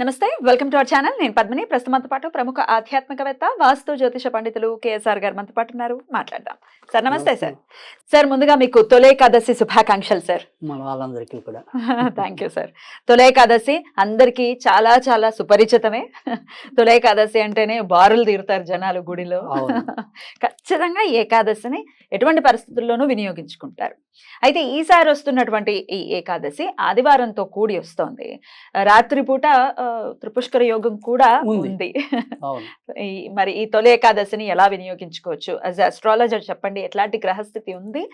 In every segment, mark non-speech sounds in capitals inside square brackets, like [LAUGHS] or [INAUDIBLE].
నమస్తే welcome to our channel. నేను పద్మిని. ప్రస్తుతం పాటు ప్రముఖ ఆధ్యాత్మికవేత్త వాస్తు జ్యోతిష పండితులు కేఎస్ఆర్ గారు మనతో పాటు ఉన్నారు. మాట్లాడదాం. సార్ నమస్తే సార్. సార్ ముందుగా మీకు తొలేకాదశి శుభాకాంక్షలు సార్. మన వాళ్ళందరికీ కూడా. థ్యాంక్ యూ సార్ తొలేకాదశి అందరికీ చాలా చాలా సుపరిచితమే. [LAUGHS] తొలేకాదశి అంటేనే బారులు తీరుతారు జనాలు గుడిలో. [LAUGHS] ఖచ్చితంగా ఏకాదశిని ఎటువంటి పరిస్థితుల్లోనూ వినియోగించుకుంటారు. అయితే ఈసారి వస్తున్నటువంటి ఈ ఏకాదశి ఆదివారంతో కూడి వస్తోంది. రాత్రిపూట త్రిపుష్కర యోగం కూడా ఉంది. మరి ఈ తొలి ఏకాదశిని ఎలా వినియోగించుకోవచ్చు? యాజ్ అస్ట్రాలజర్ చెప్పండి ఎట్లాంటి గ్రహస్థితి ఉంది?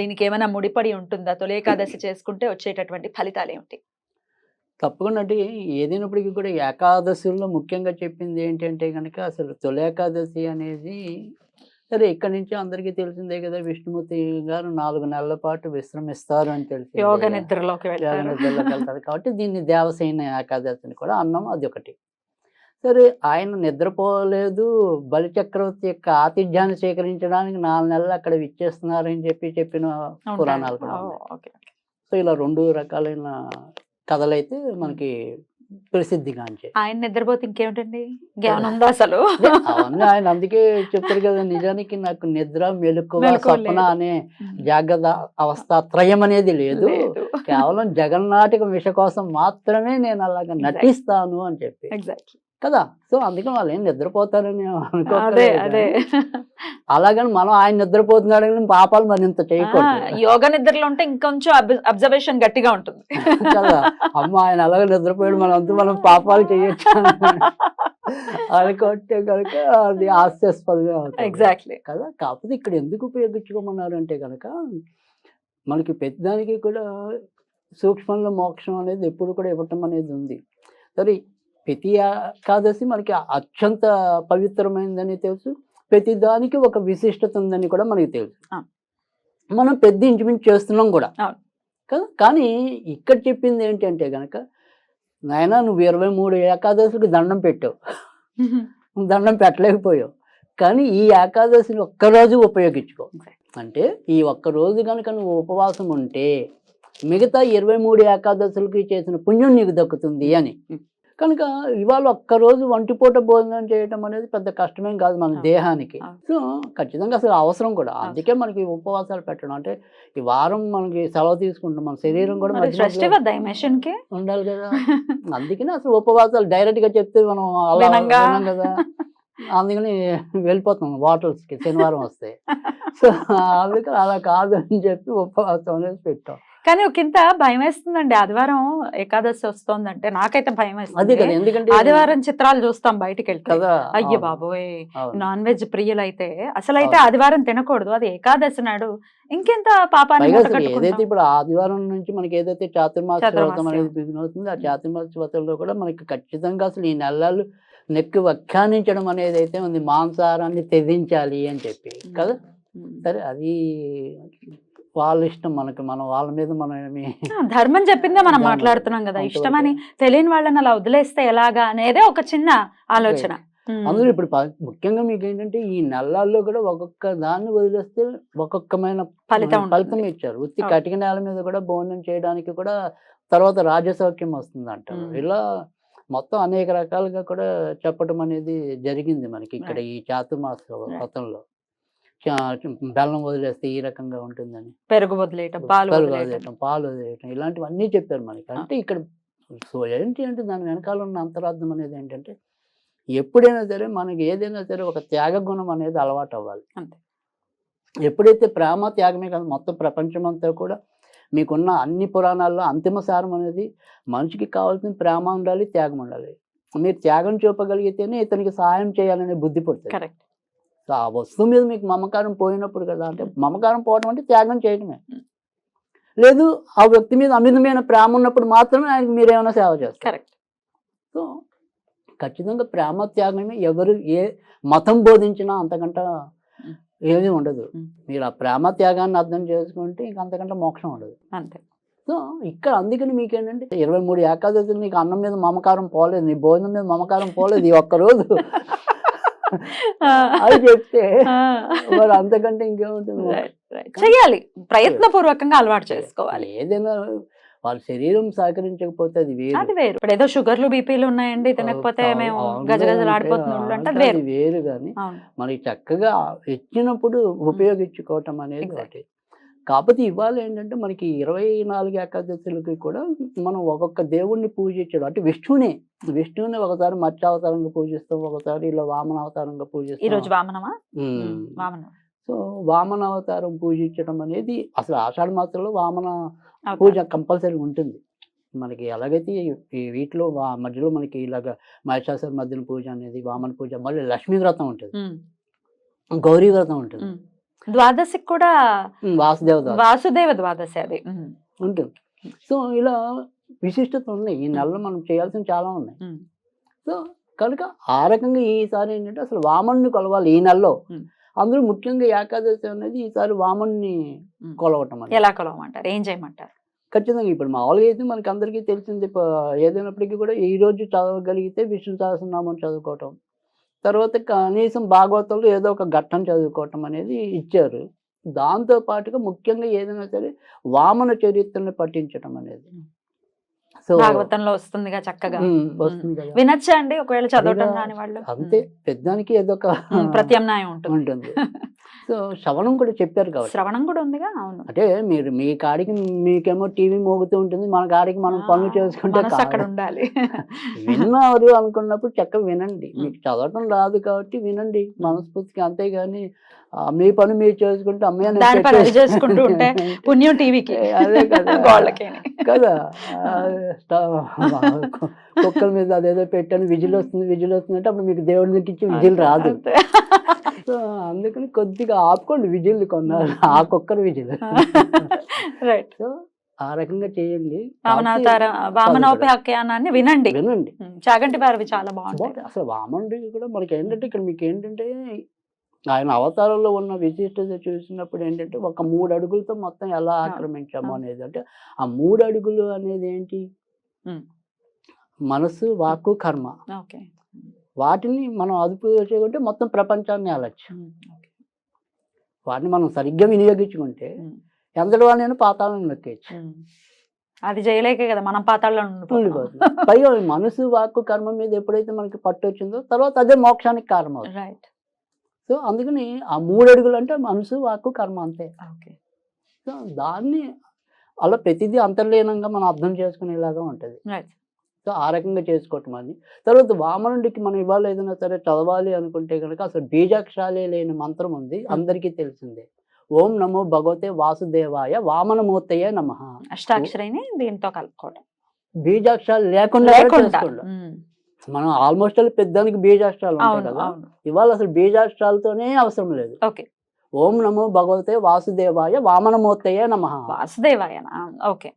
దీనికి ఏమైనా ముడిపడి ఉంటుందా? తొలి ఏకాదశి చేసుకుంటే వచ్చేటటువంటి ఫలితాలు ఏమిటి? తప్పకుండా అంటే ఏదైనప్పటికీ కూడా ఏకాదశుల్లో ముఖ్యంగా చెప్పింది ఏంటంటే కనుక అసలు తొలి ఏకాదశి అనేది సరే ఇక్కడి నుంచి అందరికీ తెలిసిందే కదా విష్ణుమూర్తి గారు నాలుగు నెలల పాటు విశ్రమిస్తారు అని తెలిసి యోగ నిద్రలోకి యోగ నిద్రలోకి వెళ్తారు కాబట్టి దీన్ని దేవసేన ఏకాదశిని కూడా అన్నం అది ఒకటి సరే ఆయన నిద్రపోలేదు బలి చక్రవర్తి యొక్క ఆతిథ్యాన్ని స్వీకరించడానికి నాలుగు నెలలు అక్కడ విచ్చేస్తున్నారని చెప్పి చెప్పిన పురాణాలు కూడా సో ఇలా రెండు రకాలైన కథలైతే మనకి ప్రసిద్ధిగాంచే ఆయన నిద్రపోతే ఇంకేమిటండి? [LAUGHS] జ్ఞానం ఉందా అసలు అవన్నీ ఆయన అందుకే చెప్తారు కదా నిజానికి నాకు నిద్ర మెలకువ స్వప్న. అనే జాగ్రత్త అవస్థ త్రయం అనేది లేదు. కేవలం [LAUGHS] జగన్నాటక విష కోసం మాత్రమే నేను అలాగ. నటిస్తాను అని చెప్పి. ఎగ్జాక్ట్లీ కదా సో అందుకని వాళ్ళు ఏం నిద్రపోతారని అదే అలాగని మనం ఆయన నిద్రపోతున్నాడు కానీ పాపాలు మరింత ఆ, చేయకూడదు. యోగ నిద్రలో ఉంటే ఇంకొంచెం అబ్జర్వేషన్ గట్టిగా ఉంటుంది. కదా అమ్మ ఆయన అలాగే నిద్రపోయాడు మనం అంతా మనం పాపాలు చేయొచ్చు అనుకుంటే కనుక అది హాస్యాస్పదమే అవుతుంది. ఎగ్జాక్ట్లీ కదా కాకపోతే ఇక్కడ ఎందుకు ఉపయోగించుకోమన్నారు అంటే కనుక మనకి పెద్దదానికి కూడా సూక్ష్మంలో మోక్షం అనేది ఎప్పుడు కూడా ఇవ్వటం అనేది ఉంది. సరే ప్రతి ఏకాదశి మనకి అత్యంత పవిత్రమైనదని తెలుసు. ప్రతి దానికి ఒక విశిష్టత ఉందని కూడా మనకి తెలుసు. మనం పెద్ద ఇంచుమించు చేస్తున్నాం కూడా. కదా? కానీ ఇక్కడ చెప్పింది ఏంటంటే కనుక నాయన నువ్వు ఇరవై మూడు ఏకాదశికి దండం పెట్టావు. [LAUGHS] దండం పెట్టలేకపోయావు. కానీ ఈ ఏకాదశిని ఒక్కరోజు ఉపయోగించుకో. అంటే ఈ ఒక్క రోజు కనుక నువ్వు ఉపవాసం ఉంటే మిగతా ఇరవై మూడు ఏకాదశులకి చేసిన పుణ్యం నీకు దక్కుతుంది అని. Mm. కనుక ఇవాళ ఒక్కరోజు వంటిపూట భోజనం చేయటం అనేది పెద్ద కష్టమేం కాదు మన. దేహానికి. సో ఖచ్చితంగా అసలు అవసరం కూడా. అందుకే మనకి ఉపవాసాలు పెట్టడం అంటే ఈ వారం మనకి సెలవు తీసుకుంటాం. మన శరీరం కూడా ఉండాలి కదా. [LAUGHS] అందుకని అసలు ఉపవాసాలు డైరెక్ట్గా చెప్తే మనం అలా కదా. అందుకని వెళ్ళిపోతాం hotels కి శనివారం వస్తే. [LAUGHS] సో అందుకని అలా కాదు అని చెప్పి ఉపవాసం అనేది పెట్టాం. కానీ ఒకంత భయం వేస్తుందండి ఆదివారం ఏకాదశి వస్తోందంటే నాకైతే భయం వేస్తుంది ఎందుకంటే ఆదివారం చిత్రాలు చూస్తాం బయటికి వెళ్తే అయ్య బాబోయ్. నాన్ వెజ్ ప్రియులైతే అసలు అయితే. ఆదివారం తినకూడదు అది ఏకాదశి నాడు ఇంకెంత పాపాన్ని. ఏదైతే ఇప్పుడు ఆదివారం నుంచి మనకి ఏదైతే చాతుర్మాస వ్రతం. అనేది అవుతుంది ఆ చాతుర్మాస వ్రతంలో కూడా మనకి ఖచ్చితంగా అసలు ఈ నెలలు నెక్కి వ్యాఖ్యానించడం అనేది అయితే ఉంది మాంసాహారాన్ని త్యజించాలి అని చెప్పి కదా. సరే అది వాళ్ళ ఇష్టం మనకి మనం వాళ్ళ మీద మనం ఏమి ధర్మం చెప్పిందే మనం. మాట్లాడుతున్నాం కదా అంతవరకే. ఇష్టమని తెలియని వాళ్ళని అలా వదిలేస్తే ఎలాగా అనేదే ఒక చిన్న ఆలోచన. అందులో ఇప్పుడు ముఖ్యంగా మీకు ఏంటంటే ఈ నెలల్లో కూడా ఒక్కొక్క దాన్ని వదిలేస్తే ఒక్కొక్కమైన ఫలితం. ఫలితం ఇచ్చారు ఉత్తి. కటిక నేల మీద కూడా భోజనం చేయడానికి కూడా తర్వాత రాజసౌఖ్యం వస్తుంది అంటారు. ఇలా మొత్తం అనేక రకాలుగా కూడా చెప్పడం అనేది జరిగింది మనకి ఇక్కడ ఈ చాతుర్మాస చా- బెల్లం వదిలేస్తే ఈ రకంగా ఉంటుందని. పెరుగు వదిలేయటం పాలు వదిలేయటం. వదిలేయటం పాలు వదిలేయటం ఇలాంటివన్నీ చెప్పారు మనకి. అంటే ఇక్కడ సో ఏంటి అంటే దాని వెనకాల ఉన్న అంతరార్థం అనేది ఏంటంటే ఎప్పుడైనా సరే మనకి ఏదైనా సరే ఒక త్యాగ గుణం అనేది అలవాటు అవ్వాలి. అంతే. ఎప్పుడైతే ప్రేమ త్యాగమే కాదు మొత్తం ప్రపంచం అంతా కూడా మీకున్న అన్ని పురాణాల్లో అంతిమ సారం అనేది మనిషికి కావాల్సిన ప్రేమ ఉండాలి త్యాగం ఉండాలి. మీరు త్యాగం చూపగలిగితేనే ఇతనికి సహాయం చేయాలనే బుద్ధి పుడుతుంది. కరెక్ట్. సో ఆ వస్తువు మీద మీకు మమకారం పోయినప్పుడు కదా అంటే మమకారం పోవడం అంటే త్యాగం చేయడమే. లేదు ఆ వ్యక్తి మీద అమితమైన ప్రేమ ఉన్నప్పుడు మాత్రమే ఆయనకి మీరేమైనా సేవ చేస్తారు. కరెక్ట్. సో ఖచ్చితంగా ప్రేమ త్యాగమే ఎవరు ఏ మతం బోధించినా అంతకంట. ఏమీ ఉండదు. మీరు ఆ ప్రేమ త్యాగాన్ని అర్థం చేసుకుంటే ఇంక అంతకంటే మోక్షం ఉండదు. అంతే. సో ఇక్కడ అందుకని మీకు ఏంటంటే ఇరవై మూడు ఏకాదశులు నీకు అన్నం మీద మమకారం పోలేదు నీ భోజనం మీద మమకారం పోలేదు ఈ ఒక్క రోజు. [LAUGHS] అది చెప్తే మరి అంతకంటే ఇంకేముంటుంది. చెయ్యాలి. ప్రయత్నపూర్వకంగా అలవాటు చేసుకోవాలి. ఏదైనా వాళ్ళ శరీరం సహకరించకపోతే అది వేరు. అది వేరు. ఇప్పుడు ఏదో షుగర్లు బీపీలు ఉన్నాయండి తినకపోతే మేము గజగజలు ఆడిపోతున్నాం అంటే అది వేరు. వేరు కానీ మనకి చక్కగా ఇచ్చినప్పుడు ఉపయోగించుకోవటం అనేది. ఒకటి. కాకపోతే ఇవాళ ఏంటంటే మనకి ఇరవై నాలుగు ఏకాదశులకి కూడా మనం ఒక్కొక్క దేవుణ్ణి పూజించడం. అంటే విష్ణువునే విష్ణువుని ఒకసారి మత్స్య అవతారంగా పూజిస్తాం ఒకసారి ఇలా వామన అవతారంగా ఈ రోజు పూజిస్తాం వామనమా ఉమ్. వామనం. సో వామన అవతారం పూజించడం అనేది అసలు ఆషాఢ మాసంలో వామన. పూజ కంపల్సరీ ఉంటుంది. మనకి ఎలాగైతే ఈ వీటిలో మధ్యలో మనకి ఇలాగ మహిషాసుర మధ్యన పూజ అనేది వామన పూజ మళ్ళీ లక్ష్మీ వ్రతం ఉంటుంది. గౌరీ వ్రతం ఉంటుంది. ద్వాదశికి కూడా వాసుదేవ వాసుదేవ ద్వాదశి అది. ఉంటుంది. సో ఇలా విశిష్టత ఉన్నాయి ఈ నెలలో మనం చేయాల్సిన చాలా ఉన్నాయి. సో కనుక ఆ రకంగా ఈసారి ఏంటంటే అసలు వామన్ని కొలవాలి ఈ నెలలో. అందులో ముఖ్యంగా ఏకాదశి అనేది ఈసారి వామన్ని. కొలవటం ఎలా కొలవమంటారు? ఏం చేయమంటారు? ఖచ్చితంగా ఇప్పుడు మామూలుగా అయితే మనకి అందరికీ తెలిసింది ఏదైనప్పటికీ కూడా ఈ రోజు చదవగలిగితే విష్ణు సహస్రనామం చదువుకోవటం. తర్వాత కనీసం భాగవతంలో ఏదో ఒక ఘట్టం చదువుకోవటం అనేది ఇచ్చారు. దాంతో పాటుగా ముఖ్యంగా ఏదైనా సరే వామన చరిత్రని పఠించటం అనేది. సో భాగవతంలో వస్తుందిగా చక్కగా. వస్తుంది వినొచ్చా అండి? ఒకవేళ చదవటం రాని వాళ్ళు? అంతే పెద్దానికి ఏదో ఒక ప్రత్యామ్నాయం ఉంటుంది. ఉంటుంది. [LAUGHS] సో శ్రవణం కూడా చెప్పారు కాబట్టి. శ్రవణం కూడా ఉందిగా అవును. అంటే మీరు మీ కాడికి మీకేమో టీవీ మోగుతూ ఉంటుంది మన కాడికి మనం పనులు చేసుకుంటే అక్కడ. ఉండాలి. [LAUGHS] విన్నారు అనుకున్నప్పుడు చక్కగా వినండి. మీకు చదవటం రాదు కాబట్టి వినండి. మనస్ఫూర్తిగా అంతేగాని మీ పని మీరు చేసుకుంటే పెట్టేసి- చేసుకుంటూ ఉంటే [LAUGHS] పుణ్యం టీవీకి అదే కదా. [LAUGHS] కదా. కుక్కల మీద అదేదో పెట్టాను విజిల్ వస్తుంది విజిల్ వస్తుంది అంటే అప్పుడు మీకు దేవుడి ఇచ్చి విజిల్ రాదు. సో అందుకని కొద్దిగా ఆపుకోండి విజిల్ కొన్నారు [LAUGHS] ఆ కుక్కర్ విజిల్. [LAUGHS] రైట్ సో ఆ రకంగా చేయండి. వామనావతార వామనోపాఖ్యానాన్ని వినండి. వినండి. చాగంటి వారివి చాలా బాగుంటాయి. బాగుంది. అసలు వామనుడి కూడా మనకి ఏంటంటే ఇక్కడ మీకు ఏంటంటే ఆయన అవతారంలో ఉన్న విశిష్టత చూసినప్పుడు ఏంటంటే ఒక మూడు అడుగులతో మొత్తం ఎలా ఆక్రమించాము. అనేది. అంటే ఆ మూడు అడుగులు అనేది ఏంటి. మనసు వాక్కు కర్మ. ఓకే. వాటిని మనం అదుపు చేసుకుంటే మొత్తం ప్రపంచాన్ని ఆలచ్చు ఓకే. వాటిని మనం సరిగ్గా వినియోగించుకుంటే ఎంతటి వాడినైనా పాతాలను నొక్కేయచ్చు. అది చేయలేకే కదా మనం. ఉండిపోతుంది పైగా మనసు వాక్కు కర్మ మీద ఎప్పుడైతే మనకి పట్టు వచ్చిందో తర్వాత అదే మోక్షానికి కారణం అవుతుంది రైట్ సో అందుకని ఆ మూడు అడుగులు అంటే మనసు వాక్కు కర్మ అంతే. ఓకే. సో దాన్ని అలా ప్రతిదీ అంతర్లీనంగా మనం అర్థం చేసుకునేలాగా ఉంటుంది. రైట్ సో ఆ రకంగా చేసుకోవటం అని తర్వాత వామనుడికి మనం ఇవాళ ఏదైనా సరే చదవాలి అనుకుంటే కనుక అసలు బీజాక్షరాలే లేని మంత్రం ఉంది అందరికీ తెలిసిందే. ఓం నమో భగవతే వాసుదేవాయ వామనమూర్తయే నమ. అష్టాక్షరిని దీంతో కలుపుకోవడం. బీజాక్షరాలు లేకుండా మనం ఆల్మోస్ట్ పెద్దానికి బీజాక్షరాలు ఉంటాయి కదా ఇవాళ అసలు బీజాక్షరాలతోనే అవసరం లేదు. ఓకే. ఓం నమో భగవతే వాసుదేవాయ వామనమూర్తయే నమ. వాసుదేవాయన ఓకే.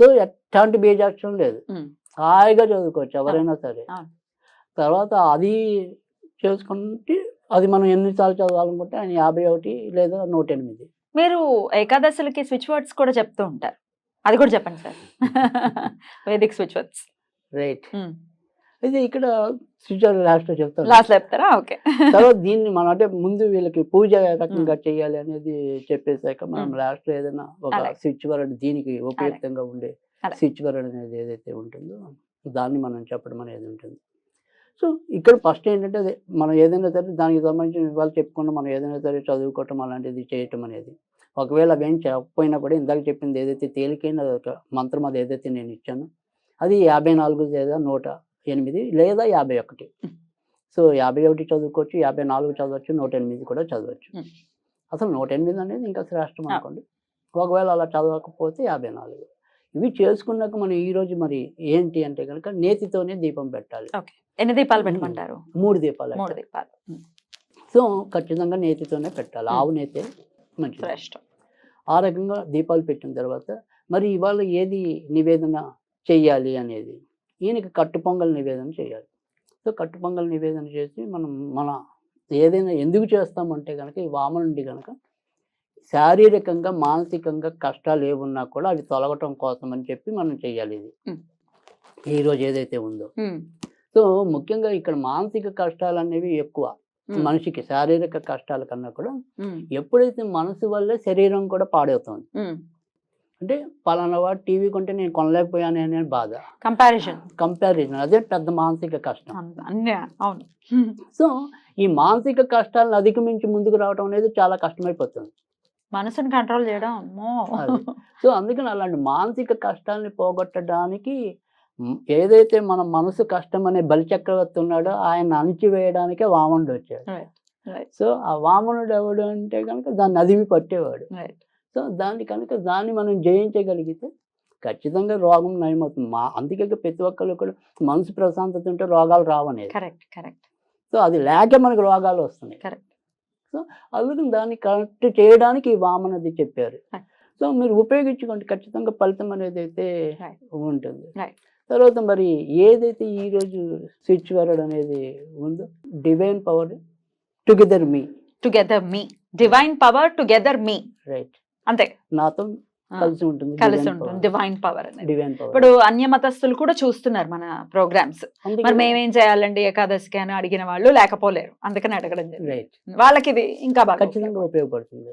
సో ఎట్లాంటి బీజాక్షరం లేదు. హాయిగా చదువుకోవచ్చు ఎవరైనా సరే. తర్వాత అది చేసుకుంటే అది మనం ఎన్నిసార్లు చదవాలనుకుంటే ఆయన యాభై ఒకటి లేదా నూట ఎనిమిది. మీరు ఏకాదశులకి స్విచ్ వర్డ్స్ కూడా చెప్తూ ఉంటారు. అది కూడా చెప్పండి sir. [LAUGHS] Vedic switch words right. అయితే ఇక్కడ శ్రీచారు లాస్ట్ చెప్తాను. లాస్ట్ చెప్తారా? ఓకే. తర్వాత దీన్ని మనం అంటే ముందు వీళ్ళకి పూజ రకంగా చేయాలి అనేది చెప్పేశాక మనం. లాస్ట్ ఏదైనా ఒక. స్విచ్ వర్డ్ దీనికి ఉపయుక్తంగా ఉండే వర్డ్ అనేది ఏదైతే ఉంటుందో దాన్ని మనం చెప్పడం అనేది ఉంటుంది. సో ఇక్కడ ఫస్ట్ ఏంటంటే అదే మనం ఏదైనా సరే దానికి సంబంధించిన వివరాలు చెప్పుకుండా మనం ఏదైనా సరే చదువుకోవటం అలాంటిది చేయటం అనేది. ఒకవేళ అవేం చెప్పకపోయినా కూడా ఇందాక చెప్పింది ఏదైతే తేలికైన ఒక మంత్రం అది ఏదైతే నేను ఇచ్చానో అది యాభై నాలుగు లేదా నూట ఎనిమిది లేదా యాభై ఒకటి. సో యాభై ఒకటి చదువుకోవచ్చు యాభై నాలుగు చదవచ్చు నూట ఎనిమిది కూడా చదవచ్చు. అసలు నూట ఎనిమిది అనేది ఇంకా శ్రేష్టం. అనుకోండి. ఒకవేళ అలా చదవకపోతే యాభై నాలుగు. ఇవి చేసుకున్నాక మనం ఈ రోజు మరి ఏంటి అంటే కనుక నేతితోనే దీపం పెట్టాలి. ఎన్ని దీపాలు పెట్టమంటారు? మూడు దీపాలు మూడు. దీపాలు. సో ఖచ్చితంగా నేతితోనే పెట్టాలి. ఆవు నేతే మంచిది. శ్రేష్టం ఆ రకంగా దీపాలు పెట్టిన తర్వాత మరి ఇవాళ ఏది నివేదన చెయ్యాలి అనేది? ఈయనకి కట్టు పొంగల్ నివేదన చేయాలి. సో కట్టు పొంగల్ నివేదన చేసి మనం మన ఏదైనా ఎందుకు చేస్తామంటే కనుక ఈ వామనుండి కనుక శారీరకంగా మానసికంగా కష్టాలు ఏమున్నా కూడా అవి తొలగటం కోసం అని చెప్పి మనం చేయాలి ఇది. ఉమ్. ఈ రోజు ఏదైతే ఉందో. సో ముఖ్యంగా ఇక్కడ మానసిక కష్టాలు అనేవి ఎక్కువ మనిషికి శారీరక కష్టాల కన్నా కూడా ఎప్పుడైతే మనసు వల్లే శరీరం కూడా పాడవుతుంది. అంటే పలానా వాడు టీవీ కొంటే నేను కొనలేకపోయాను అనే బాధ. కంపారిజన్. కంపారిజన్. అదే పెద్ద మానసిక కష్టం. అవును. సో ఈ మానసిక కష్టాలను అధిగమించి ముందుకు రావడం అనేది చాలా కష్టమైపోతుంది. మనసుని కంట్రోల్ చేయడం. సో అందుకని అలాంటి మానసిక కష్టాలని పోగొట్టడానికి ఏదైతే మన మనసు కష్టం అనే బలిచక్రవర్తి ఉన్నాడో ఆయన అణిచివేయడానికే వామనుడు వచ్చాడు. సో ఆ వామనుడు ఎవడు అంటే కనుక దాన్ని అదిమి పట్టేవాడు. సో దాన్ని కనుక దాన్ని మనం జయించగలిగితే ఖచ్చితంగా రోగం నయమవుతుంది. మా అందుకే ప్రతి ఒక్కరు కూడా మనసు ప్రశాంతత ఉంటే రోగాలు రావనేది. Correct correct. సో అది లేక మనకు రోగాలు వస్తున్నాయి. కరెక్ట్. అందుకని దాన్ని కరెక్ట్ చేయడానికి ఈ వామనది చెప్పారు. సో మీరు ఉపయోగించుకోండి. ఖచ్చితంగా ఫలితం అనేది అయితే. ఉంటుంది. తర్వాత మరి ఏదైతే ఈ రోజు స్విచ్ వర్డ్ అనేది ఉందో divine power together me together me divine power together me right అంతే. నాతో కలిసి ఉంటుంది కలిసి ఉంటుంది డివైన్ పవర్ డివైన్ పవర్ ఇప్పుడు అన్య మతస్థులు కూడా చూస్తున్నారు మన ప్రోగ్రామ్స్ మరి మేమేం చేయాలండి? ఏకాదశికి అని అడిగిన వాళ్ళు లేకపోలేరు. అందుకని అడగడం వాళ్ళకి ఇది ఇంకా బాగా ఖచ్చితంగా ఉపయోగపడుతుంది.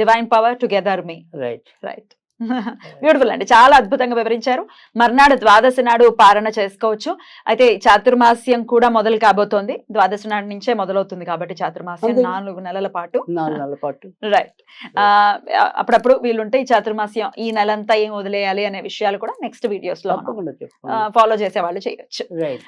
Divine power together me right right [LAUGHS] beautiful అండి చాలా అద్భుతంగా వివరించారు. మర్నాడు ద్వాదశి నాడు పాలన చేసుకోవచ్చు. అయితే చాతుర్మాస్యం కూడా మొదలు కాబోతోంది. ద్వాదశి నాడు నుంచే మొదలవుతుంది కాబట్టి చాతుర్మాస్యం అంతే. నాలుగు నెలల పాటు. నెలల పాటు. రైట్ అప్పుడప్పుడు వీలుంటే ఈ చాతుర్మాస్యం ఈ నెలంతా ఏం వదిలేయాలి అనే విషయాలు కూడా నెక్స్ట్ వీడియోస్లో ఫాలో చేసే వాళ్ళు చేయొచ్చు. రైట్